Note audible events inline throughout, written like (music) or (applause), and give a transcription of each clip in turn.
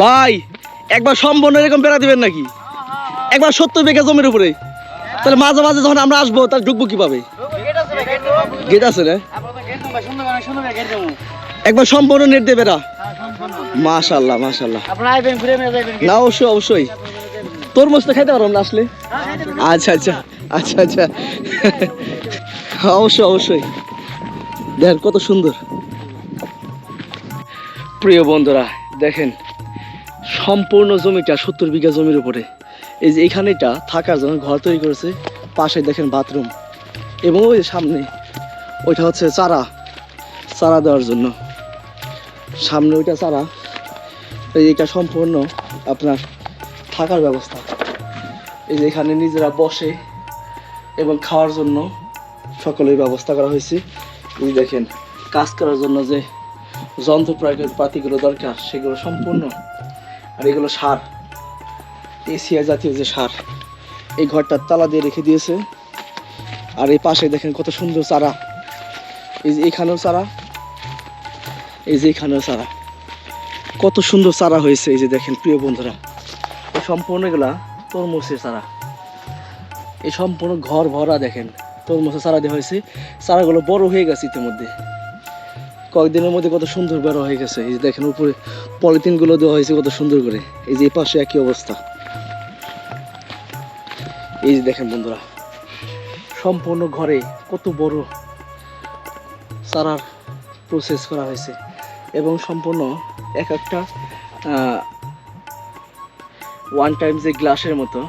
ভাই, একবার সম্পূর্ণ এরকম বেড়া দিবেন নাকি? একবার সত্তর বিঘা জমির উপরে। তাহলে মাঝে মাঝে যখন আমরা আসব, তাহলে ঢুকবো কীভাবে? গেট আছে না? একবার সম্পূর্ণ নেট দেবে না, অবশ্যই অবশ্যই। তরমুজ তো খাইতে পারব না আসলে? আচ্ছা আচ্ছা আচ্ছা আচ্ছা। অবশ্যই অবশ্যই। দেখেন কত সুন্দর। প্রিয় বন্ধুরা, দেখেন, সম্পূর্ণ জমিটা সত্তর বিঘা জমির উপরে। এই যে এখানেটা থাকার জন্য ঘর তৈরি করেছে, পাশে দেখেন বাথরুম এবং ওই সামনে ওইটা হচ্ছে চারা চারা দেওয়ার জন্য। সামনে ওইটা চারা, এই যে এটা সম্পূর্ণ আপনার থাকার ব্যবস্থা। এই যে এখানে নিজেরা বসে এবং খাওয়ার জন্য সকলের ব্যবস্থা করা হয়েছে। এই দেখেন, কাজ করার জন্য যে যন্ত্রপ্রায় পাতিগুলো দরকার, সেগুলো সম্পূর্ণ। আর এগুলো সার, এশিয়া জাতীয় যে সার, এই ঘরটার তালা দিয়ে রেখে দিয়েছে। আর এই পাশে দেখেন কত সুন্দর চারা। এই যে এখানেও চারা, এই যে এখানেও চারা। কত সুন্দর চারা হয়েছে এই যে দেখেন, প্রিয় বন্ধুরা। এই সম্পূর্ণ এগুলা তরমুজের চারা। এই সম্পূর্ণ ঘর ভরা দেখেন, তরমুজের চারা দেওয়া হয়েছে। চারাগুলো বড় হয়ে গেছে ইতিমধ্যে। কয়েকদিনের মধ্যে কত সুন্দর বড় হয়ে গেছে। এই যে দেখেন, উপরে পলিথিনগুলো দেওয়া হয়েছে কত সুন্দর করে। এই যে এই পাশে একই অবস্থা। এই যে দেখেন বন্ধুরা, সম্পূর্ণ ঘরে কত বড় চারার প্রসেস করা হয়েছে এবং সম্পূর্ণ এক একটা ওয়ান টাইম যে গ্লাসের মতো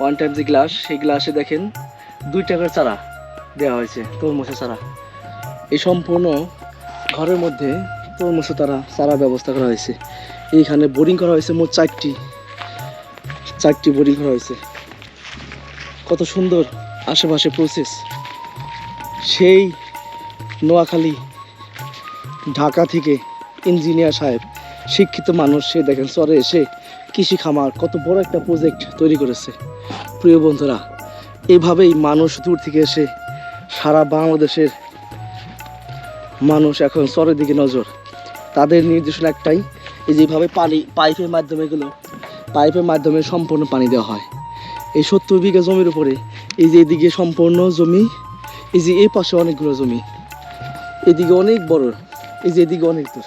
ওয়ান টাইম যে গ্লাস, সেই গ্লাসে দেখেন দুই টাকার চারা দেওয়া হয়েছে, তরমুজের চারা। এই সম্পূর্ণ ঘরের মধ্যে তরমুজের তারা চারা ব্যবস্থা করা হয়েছে। এইখানে বোরিং করা হয়েছে মোট চারটি। চারটি বোরিং করা হয়েছে। কত সুন্দর আশেপাশে প্রসেস সেই নোয়াখালী, ঢাকা থেকে ইঞ্জিনিয়ার সাহেব, শিক্ষিত মানুষ, সে দেখেন চরে এসে কৃষি খামার, কত বড় একটা প্রজেক্ট তৈরি করেছে। প্রিয় বন্ধুরা, এভাবেই মানুষ দূর থেকে এসে সারা বাংলাদেশের মানুষ এখন চরের দিকে নজর। তাদের নির্দেশনা একটাই, এই যেভাবে পানি, পাইপের মাধ্যমে এগুলো, পাইপের মাধ্যমে সম্পূর্ণ পানি দেওয়া হয়। এই সত্তর বিঘা জমির উপরে, এই যে এদিকে সম্পূর্ণ জমি, এই যে এই পাশে অনেকগুলো জমি, এদিকে অনেক বড়, এই যে এদিকে অনেক দূর।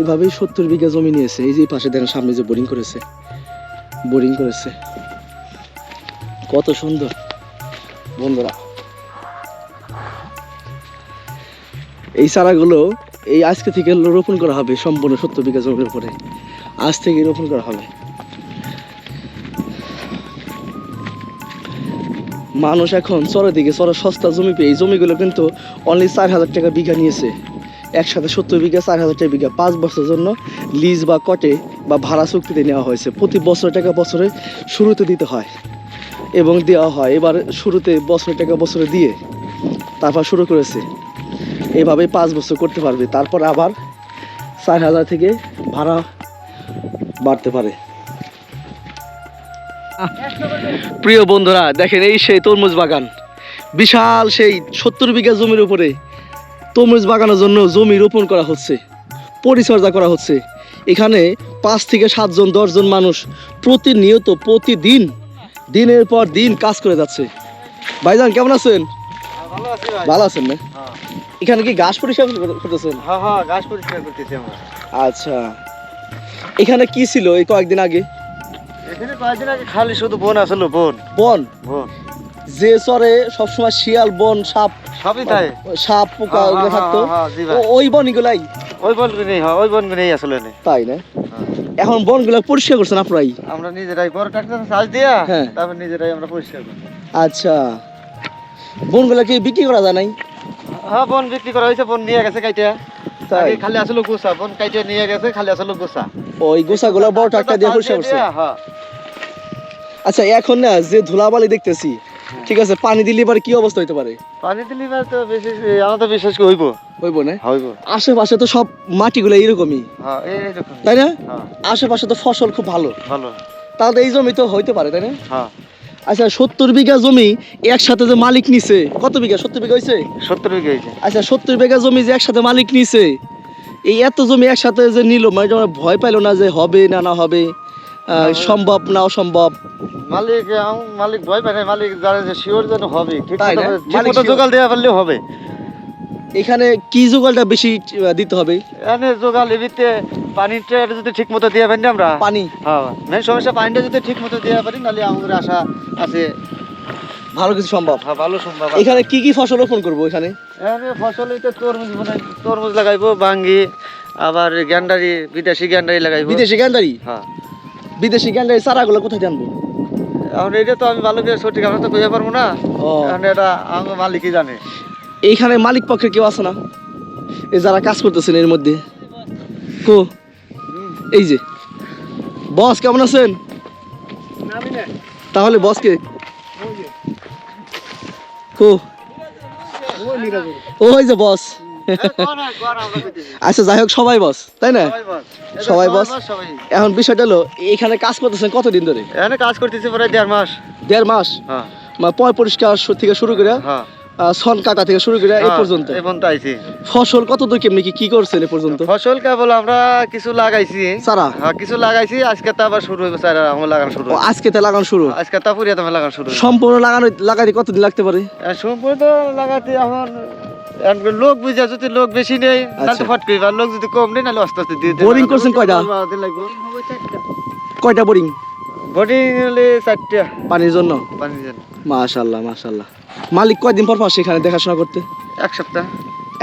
এভাবেই সত্তর বিঘা জমি নিয়েছে, এই যে পাশে দেখেন সামনে যে বোরিং করেছে বোরিং করেছে। কত সুন্দর। বন্ধুরা এই চারাগুলো এই আজকে থেকে রোপণ করা হবে সম্পূর্ণ সত্তর বিঘা জমির উপরে। আজ থেকে রোপণ করা হবে। মানুষ এখন চরের দিকে, চরের সস্তা জমি পেয়ে এই জমিগুলো কিন্তু অনলি চার হাজার টাকা বিঘা নিয়েছে। একসাথে সত্তর বিঘা, চার হাজার টাকা বিঘা পাঁচ বছরের জন্য লিজ বা কটে বা ভাড়া চুক্তিতে নেওয়া হয়েছে। প্রতি বছর টাকা বছরে শুরুতে দিতে হয় এবং দেওয়া হয়। এবার শুরুতে বছরে টাকা বছরে দিয়ে তারপর শুরু করেছে। এভাবে পাঁচ বছর করতে পারবে। তারপর আবার চার হাজার থেকে ভাড়া বাড়তে পারে। প্রিয় বন্ধুরা দেখেন এই সেই তরমুজ বাগান। বিশাল সেই সত্তর বিঘা জমির উপরে তরমুজ বাগানের জন্য জমি রোপণ করা হচ্ছে পরিচর্যা করা হচ্ছে। এখানে পাঁচ থেকে সাতজন দশজন মানুষ প্রতিনিয়ত প্রতিদিন দিনের পর দিন কাজ করে যাচ্ছে। ভাইজান কেমন আছেন? ভালো আছেন না? হ্যাঁ। এখানে কি ঘাস পরিষ্কার করতেছেন? হ্যাঁ হ্যাঁ গাছ পরিষ্কার করতেছি আমরা। আচ্ছা। এখানে কি ছিল এই কয়েকদিন আগে? এখানে কয়েকদিন আগে খালি শুধু বন আসলো বোন। বন? বোন। যে চরে সবসময় শিয়াল বন সাপ সবই তাই। সাপ পোকা হ্যাঁ, ওগুলো হ্যাঁ, থাকতো। হ্যাঁ। ওই বনগুলাই? ওই বন নেই হ্যাঁ ওই বন নেই আসলে তাই না? এখন বনগুলো পরিষ্কার করছেন আপনারাই? আমরা নিজেরাই বড় ট্রাক্টর সাজ দিয়া হ্যাঁ। তারপর নিজেরাই আমরা পরিষ্কার করি আচ্ছা। বনগুলো কি বিক্রি করা যায় নাই? হ্যাঁ বন বিক্রি করা হয়েছে বন নিয়ে গেছে কাইটা। তাই? খালি আসলো গুছা বন কাইটে নিয়ে গেছে খালি আসলো গুছা। ওই গোসাগুলো বড় ট্রাক্টর দিয়ে করছে হ্যাঁ। আচ্ছা এখন না যে ধুলাবালি দেখতেছি ঠিক আছে পানি দিলে কি অবস্থা হইতে পারে? পানি দিলি তো বেশি আমার তো বিশ্বাস করি হইব। হইব না? হইব। আশেপাশে তো সব মাটিগুলো এরকমই হ্যাঁ তাই না? হ্যাঁ। আশেপাশে তো ফসল খুব ভালো। ভালো। তাহলে এই জমি তো হইতে পারে তাই না? হ্যাঁ। আচ্ছা সত্তর বিঘা জমি একসাথে যে মালিক নিছে কত বিঘা? সত্তর বিঘা হয়েছে সত্তর বিঘা হয়েছে আচ্ছা সত্তর বিঘা জমি যে একসাথে মালিক নিছে এই এত জমি একসাথে যে নিল মানে ভয় পাইলো না যে হবে না না হবে সম্ভব না অসম্ভব? মালিক মালিক ভয় পায় না, মালিক জানে যে শিওর যেন হবে। ঠিক? মতো- মালিক জোগাল দেওয়া পারলেও হবে। এখানে কি জোগালটা বেশি দিতে হবে? এনে জোগাল এবিতে পানিটা যদি ঠিক মতো দেওয়া পারি আমরা? পানি? হ্যাঁ মেন সমস্যা পানিটা যদি ঠিক মতো দেওয়া পারি নাহলে আমাদের আশা আছে। ভালো কিছু সম্ভব? হ্যাঁ ভালো সম্ভব এখানে কি কি ফসল রোপণ করব এখানে? এখানে ফসল হইতে তরমুজ মানে তরমুজ লাগাইবো বাঙ্গি আবার গ্যান্ডারি বিদেশি গ্যান্ডারি লাগাইবো। বিদেশি গ্যান্ডারি? হ্যাঁ। বিদেশি গ্যান্ডারি চারাগুলো কোথায় জানব? এখন এটা তো আমি ভালো করে সঠিক আমরা তো কইতে পারব না। এখন এটা আমার মালিকই জানে। এইখানে মালিক পক্ষে কেউ আছে না? এই যারা কাজ করতেছেন এর মধ্যে। কো? এই যে। বস কেমন আছেন? তাহলে বসকে। কো? ওই যে বস। আচ্ছা যাই হোক সবাই বস তাই না? সবাই বস? এখন বিষয়টা হলো এখানে কাজ করতেছেন কতদিন ধরে? এখানে কাজ করতেছি প্রায় দেড় মাস। দেড় মাস? হ্যাঁ। মানে পয় পরিষ্কার থেকে শুরু করে হ্যাঁ। সন কাটা থেকে শুরু করে এই হ্যাঁ, পর্যন্ত? এই পর্যন্ত আইছি। ফসল কত দূর কেমনি কি করছেন এ পর্যন্ত? ফসল কেবল আমরা কিছু লাগাইছি। সারা হ্যাঁ কিছু লাগাইছি আজকে তো আবার শুরু হইব আমার লাগানো শুরু আজকে তে লাগানো শুরু? আজকে তা পুরিয়া তোমার লাগানো শুরু সম্পূর্ণ লাগানো লাগাইতে কতদিন লাগতে পারে? সম্পূর্ণ লাগাতে এখন লোক বুঝা যদি লোক বেশি নেই তাহলে আচ্ছা। তো আর লোক যদি কম নেই নাহলে আস্তে আস্তে দিয়ে Boring করছেন কয়টা? কয়টা বোরিং বোর্ডিং হলে চারটা। পানির জন্য? পানি দেন মাশাল্লাহ মাশাল্লাহ। মালিক কয়দিন পর পর সেখানে দেখাশোনা করতে? এক সপ্তাহ।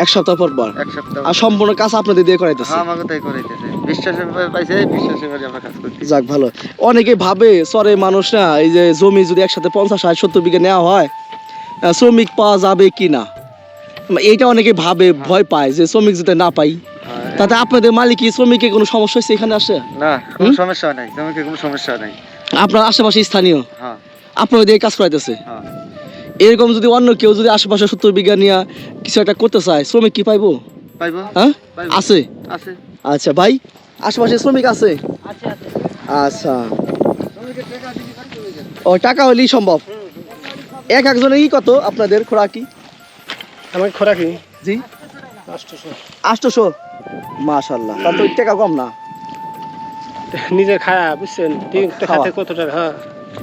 এক সপ্তাহ পর পর? এক সপ্তাহ। আর সম্পূর্ণ কাজ আপনাদের দিয়ে করাইতেছে? হ্যাঁ আমাকে তাই করাইতেছে। বিশ্বাসের পাইছে বিশ্বাসের বাড়ি আমরা কাজ করছি যাক ভালো। অনেকে ভাবে চরে মানুষ না এই যে জমি যদি একসাথে পঞ্চাশ ষাট সত্তর বিঘা নেওয়া হয় শ্রমিক পাওয়া যাবে কি না? এইটা অনেকে ভাবে ভয় পায় যে শ্রমিক যদি না পাই হ্যাঁ, তাতে আপনাদের মালিক শ্রমিকের কোনো সমস্যা হচ্ছে এখানে আসে? না কোনো সমস্যা নাই। তোমাকে কোনো সমস্যা নাই। আপনার আশেপাশে স্থানীয়? হ্যাঁ। আপনার দিয়ে কাজ করাইতেছে? হ্যাঁ। এরকম যদি অন্য কেউ যদি আশেপাশে সত্তর বিঘা নিয়ে কিছু একটা করতে চায় শ্রমিক কি পাইবো? পাইবো। হ্যাঁ? আছে? আছে। আচ্ছা ভাই আশেপাশে শ্রমিক আছে? আচ্ছা। ও টাকা হলেই সম্ভব। এক একজনের ই কত আপনাদের খোরাকি? আমার খোরাকি? জি। আটশোশো। মাশাল্লাহ তার তো টাকা কম না। নিজের খাওয়া। বুঝছেন কত টাকা? হ্যাঁ।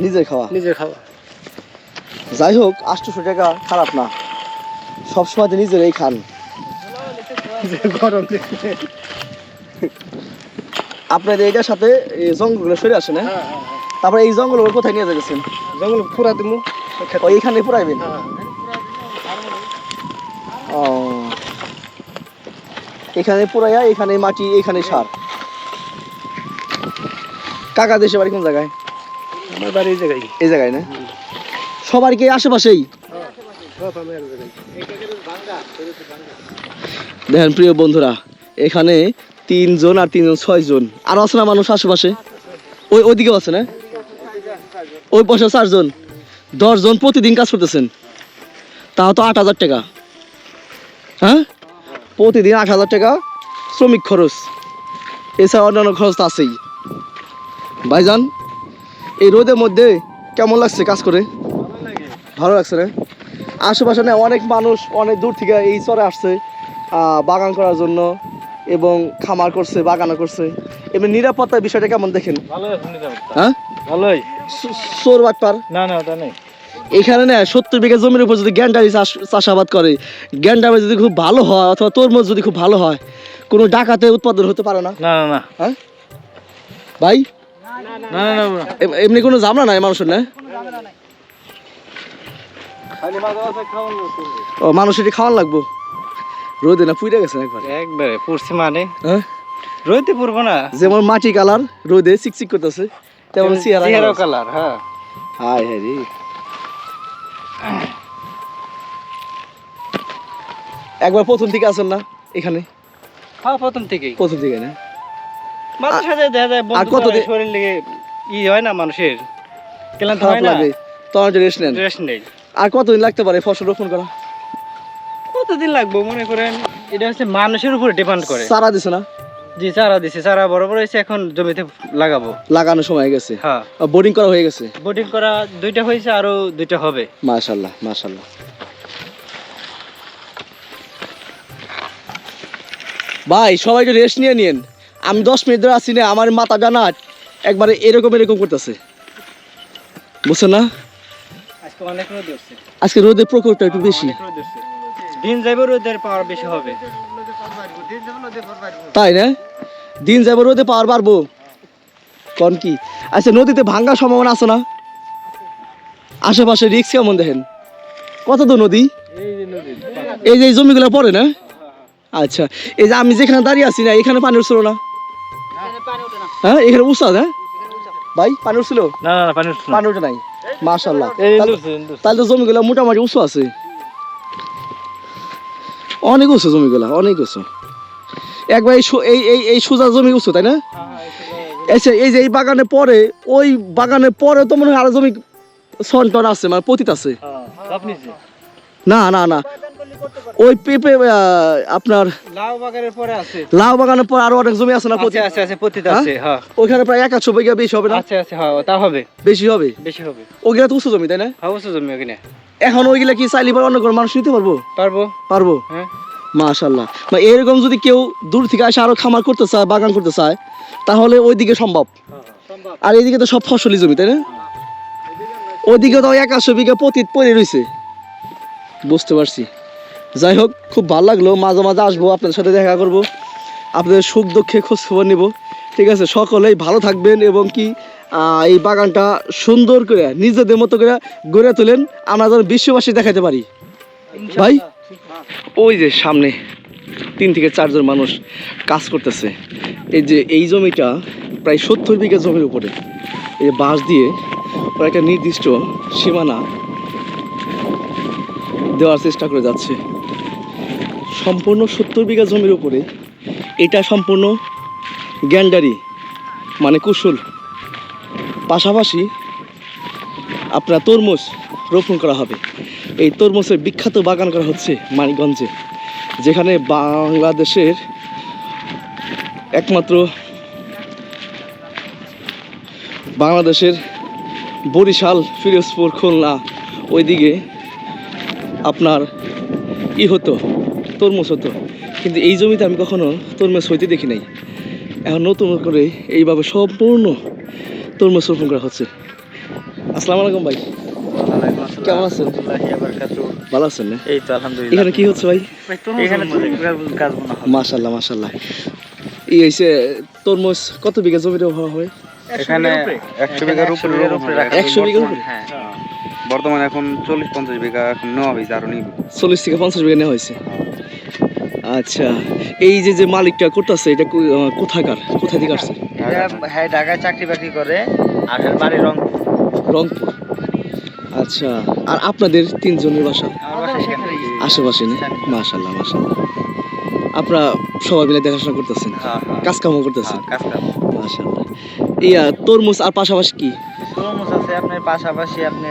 নিজে খাওয়া। নিজের খাওয়া। যাই হোক আটশোশো টাকা খারাপ না। সবসময় তো নিজেরাই খান। গরম আপনাদের এটার সাথে এই জঙ্গলগুলো সরে আসে না তারপরে এই জঙ্গলগুলো কোথায় নিয়ে যাচ্ছেন জঙ্গল পুরা দিমু। ও এইখানে পুরাইবেন? ও। এখানে পুরাইয়া এখানে মাটি এখানে সার। কাকা দেশে বাড়ি কোন জায়গায়? আমার বাড়ি এই জায়গায়। এই জায়গায় না? সবার কি আশেপাশেই? দেখেন প্রিয় বন্ধুরা, এখানে তিনজন আর তিনজন ছয়জন। আর আছে না মানুষ আশেপাশে? ওই ওইদিকেও আছে না? ওই পাশে চারজন। দশজন প্রতিদিন কাজ করতেছেন। তাও তো আট হাজার টাকা। হ্যাঁ? প্রতিদিন আট হাজার টাকা শ্রমিক খরচ। এছাড়া অন্যান্য খরচ তো আছেই। ভাইজান, এই রোদের মধ্যে কেমন লাগছে কাজ করে? ভালো লাগছে না আশেপাশে না অনেক মানুষ অনেক দূর থেকে এই চরে আসছে বাগান করার জন্য এবং খামার করছে বাগানও করছে। এমনি নিরাপত্তার বিষয়টা কেমন দেখেন? হ্যাঁ? ভালোই। চোর বাটপার না না ওটা নেই। এখানে না সত্তর বিঘা জমির উপর যদি গ্যান্ডারি চাষ চাষাবাদ করে গ্যান্ডারি যদি খুব ভালো হয় অথবা তরমুজ যদি খুব ভালো হয় কোনো ডাকাতে উৎপাদন হতে পারে না? না না হ্যাঁ? ভাই? এমনি কোনো জামলা নাই মানুষের না? ও মানুষের এটি খাওয়ান লাগবো? রোদে না পুড়ে গেছে একবার? একবারে পড়ছি মানে। হ্যাঁ? রইতে পড়ব না। যেমন মাটি কালার রোদে চিকচিক করতেছে তেমন চেহারা কালার। হ্যাঁ। রে। একবার প্রথম থেকে আসেন না এখানে? হ্যাঁ প্রথম থেকেই। প্রথম থেকে না? মাঝে সাথে দেখা যায় বন্ধু কত শরীর লেগে ই হয় না মানুষের। ক্লান্ত খারাপ হয় না? লাগে। তখন রেস্ট নেন। রেস্ট নেই। আর কতদিন লাগতে পারে ফসল রোপণ করা? কতদিন লাগবে মনে করেন? এটা হচ্ছে মানুষের উপর ডিপেন্ড করে। সারা দিছে না? জি চারা দিছে। চারা বড় বড় হয়েছে এখন জমিতে লাগাবো। লাগানোর সময় গেছে। হ্যাঁ। বোর্ডিং করা হয়ে গেছে? বোটিং করা দুইটা হয়েছে আরও দুইটা হবে। মাশাল্লাহ মাশাল্লাহ। ভাই সবাই একটু রেস্ট নিয়ে নিন আমি দশ মিনিট ধরে আসি না আমার মাথা ডানা একবারে এরকম এরকম করতেছে। বুঝছ না? আজকে অনেক রোদ উঠছে। আজকে রোদের প্রকোপটা একটু বেশি। দিন যাইবে রোদের পাওয়ার বেশি হবে। তাই না? দিন যাবে রোদে পাওয়ার বাড়বো। কন কি? আচ্ছা নদীতে ভাঙ্গার সম্ভাবনা আছে না? আশেপাশে রিক্স কেমন দেখেন? কত তো নদী? এই যে এই জমিগুলো পড়ে না? আচ্ছা এই যে আমি যেখানে দাঁড়িয়ে আছি না এখানে পানি উঠছিল না? হ্যাঁ এখানে উঠছে। হ্যাঁ ভাই পানি উঠছিল? না না পানি উঠছে পানি উঠে নাই? মাশাল্লাহ তাহলে- তো জমিগুলো মোটামুটি উঁচু আছে। অনেক উঁচু জমিগুলা অনেক উঁচু। একবার এই এই এই এই সোজা জমি উঁচু তাই না? আচ্ছা এই যে এই বাগানে পরে ওই বাগানে পরে তো মনে হয় আরও জমি সন্টন আছে মানে পতিত আছে। না না না। ওই পেঁপে আপনার লাউ বাগানের পরে আছে। লাউ বাগানের পর আরও অনেক জমি আছে না পতিত আছে আছে আছে পতিত হ্যাঁ? আছে হ্যাঁ প্রায় এক বিঘা বেশি হবে না? হ্যাঁ তা হবে। বেশি হবে? বেশি হবে। তো উঁচু জমি তাই না? হ্যাঁ উঁচু জমি ওখানে এখন ওইগুলা কি চাইলে এবার অন্য মানুষ নিতে পারব? পারব। পারব? হ্যাঁ। মাশাল্লাহ মানে এরকম যদি কেউ দূর থেকে আসে আরও খামার করতে চায় বাগান করতে চায় তাহলে ওইদিকে সম্ভব। আর এইদিকে তো সব ফসলি জমি তাই না? ওইদিকে তো একাশো বিঘা পতিত পড়ে রয়েছে বুঝতে পারছি। যাই হোক খুব ভালো লাগল। মাঝে মাঝে আসব আপনাদের সাথে দেখা করব। আপনাদের সুখ দুঃখে খোঁজ খবর নিব। ঠিক আছে সকলেই ভালো থাকবেন এবং কি এই বাগানটা সুন্দর করে নিজেদের মতো করে গড়ে তোলেন। আমরা যেন বিশ্ববাসী দেখাতে পারি। ভাই ওই যে সামনে তিন থেকে চারজন মানুষ কাজ করতেছে। এই যে এই জমিটা প্রায় সত্তর বিঘা জমির উপরে। এই বাঁশ দিয়ে ওরা একটা নির্দিষ্ট সীমানা দেওয়ার চেষ্টা করে যাচ্ছে। সম্পূর্ণ সত্তর বিঘা জমির উপরে, এটা সম্পূর্ণ গ্যান্ডারি মানে কুশল। পাশাপাশি আপনার তরমুজ রোপণ করা হবে। এই তরমুজের বিখ্যাত বাগান করা হচ্ছে মানিকগঞ্জে, যেখানে বাংলাদেশের একমাত্র বাংলাদেশের বরিশাল, ফিরোজপুর, খুলনা, ওইদিকে আপনার ই হতো। তরমুজ হতো। কিন্তু এই জমিতে আমি কখনো তরমুজ হইতে দেখি নাই। এখন নতুন করে এইভাবে সম্পূর্ণ তরমুজ রোপণ করা হচ্ছে। আসসালামু আলাইকুম ভাই। কেমন আছেন? ভালো আছেন না? এই তো আলহামদুলিল্লাহ। এখানে কি হচ্ছে ভাই? এখানে কাজ হবে। মাশাল্লাহ মাশাল্লাহ এই হয়েছে তরমুজ কত বিঘা জমিতে হওয়া হয়? এখানে বিঘার উপরে। বিঘার উপরে হ্যাঁ। বর্তমানে এখন চল্লিশ পঞ্চাশ বিঘা এখন নেওয়া হয়েছে আরও নিবে চল্লিশ থেকে পঞ্চাশ বিঘা নেওয়া হয়েছে আচ্ছা এই যে যে মালিকটা করতেছে এটা কোথাকার? কোথা থেকে আসছে? হ্যাঁ ঢাকায় চাকরি বাকরি করে আর বাড়ি রং রংপুর। আচ্ছা আর আপনাদের তিনজনের বাসা? আশেপাশে না? মাশাল্লাহ মাশাল্লাহ আপনারা সবাই মিলে দেখাশোনা করতেছেন? হ্যাঁ হ্যাঁ। কাজ কামও করতেছেন? কাজ কাজ মাশাল্লাহ ইয়া তরমুজ আর পাশাপাশি কি? তরমুজ আছে আপনার পাশাপাশি আপনি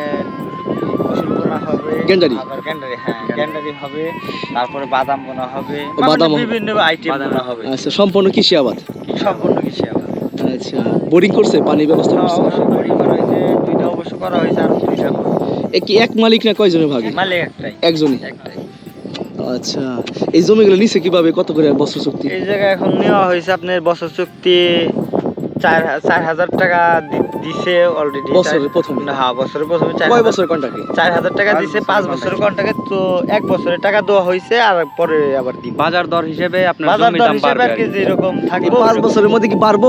গেন্ডারি? গেন্ডারি হ্যাঁ। হবে তারপরে বাদাম বোনা হবে বাদাম মানে বিভিন্ন আইটেম বোনা হবে। আচ্ছা সম্পূর্ণ কৃষি আবাদ? সম্পূর্ণ কিছু আবার আচ্ছা বোরিং করছে পানি ব্যবস্থা হ্যাঁ, করছে? অবশ্যই বড়ি করা হয়েছে দুইটা অবশ্য করা হয়েছে আর দুইটা। কি এক মালিক না কয়জনের ভাগে? মালিক একটাই। একজনই? একটাই। আচ্ছা এই জমিগুলো নিচে কীভাবে কত করে বছর চুক্তি? এই জায়গায় এখন নেওয়া হয়েছে আপনার বছর চুক্তি চার চার হাজার টাকা দিছে অলরেডি বছরের প্রথমে? হ্যাঁ বছরের প্রথমে চার কয় হাজার- কন্ট্রাক্টে চার হাজার টাকা দিছে পাঁচ বছরের কন্টাকে তো এক বছরের টাকা দেওয়া হয়েছে আর পরে আবার দিব। বাজার দর হিসেবে আপনার বাজার দর হিসেবে আর কি যেরকম থাকবে পাঁচ বছরের মধ্যে কি পারব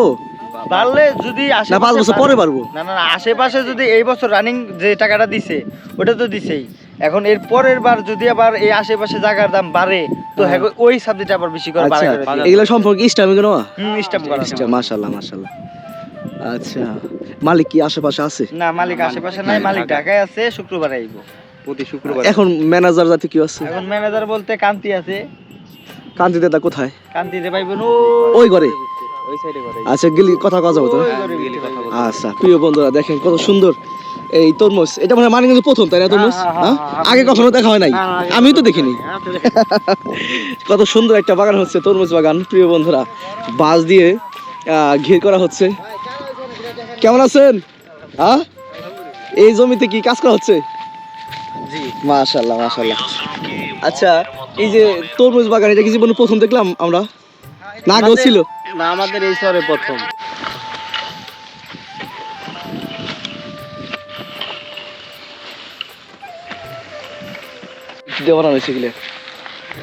পারলে যদি না পাঁচ বছর পরে পারব না না না, আশেপাশে যদি এই বছর রানিং যে টাকাটা দিছে ওটা তো দিছেই। এখন এর পরের বার যদি আবার এই আশেপাশে জায়গার দাম বাড়ে তো হ্যাঁ। হ্যাঁ ওই সাবজেক্ট আবার বেশি করে আচ্ছা করে দিবে। এগুলো সম্পর্কে ইস্টামে কেন হুম স্টাম্প করা আচ্ছা মাশাল্লাহ মাশাল্লাহ আচ্ছা মালিক কি আশেপাশে আছে? না মালিক আশেপাশে নাই মালিক ঢাকায় আছে শুক্রবার আইবো। প্রতি শুক্রবার। এখন ম্যানেজার জাতি কি আছে? এখন ম্যানেজার বলতে কান্তি আছে। কান্তি দাদা কোথায়? কান্তিতে পাইবেন ওই ঘরে? ওই সাইডে করে আচ্ছা গেলি কথা কথা যাব তো? আচ্ছা প্রিয় বন্ধুরা দেখেন কত সুন্দর এই তরমুজ এটা মনে মানে কিন্তু প্রথম তাই না তরমুজ? হ্যাঁ, হ্যাঁ, হ্যাঁ? আগে কখনো দেখা। হয় নাই আমিও তো দেখিনি। (laughs) কত সুন্দর একটা বাগান হচ্ছে তরমুজ বাগান। প্রিয় বন্ধুরা বাঁশ দিয়ে ঘের করা হচ্ছে। কেমন আছেন? হ্যাঁ এই জমিতে কি কাজ করা হচ্ছে? মাশাল্লাহ মাশাল্লাহ আচ্ছা এই যে তরমুজ বাগান এটা কি জীবনে প্রথম দেখলাম আমরা? না আগেও আমাদের- ছিল? না আমাদের এই শহরে প্রথম। দিয়ে বানানো হয়েছে এগুলো।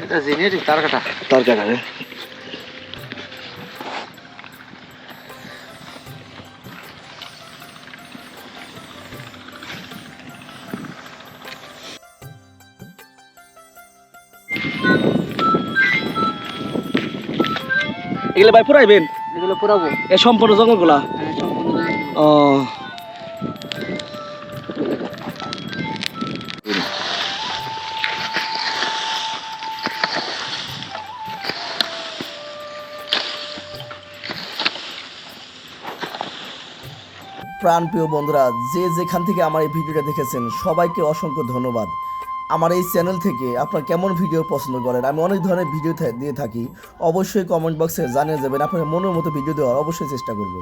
এটা জেনেটিক তার কাটা। তার কারণে এগুলো ভাই পুরাইবেন? এগুলো পুরাবো। এ সম্পূর্ণ জঙ্গলগুলা? হ্যাঁ, ও। প্রাণপ্রিয় বন্ধুরা, যে যেখান থেকে আমার এই ভিডিওটা দেখেছেন, সবাইকে অসংখ্য ধন্যবাদ। আমার এই চ্যানেল থেকে আপনার কেমন ভিডিও পছন্দ করেন, আমি অনেক ধরনের ভিডিও দিয়ে থাকি, অবশ্যই কমেন্ট বক্সে জানিয়ে যাবেন আপনার মনের মতো ভিডিও দেওয়ার অবশ্যই চেষ্টা করব।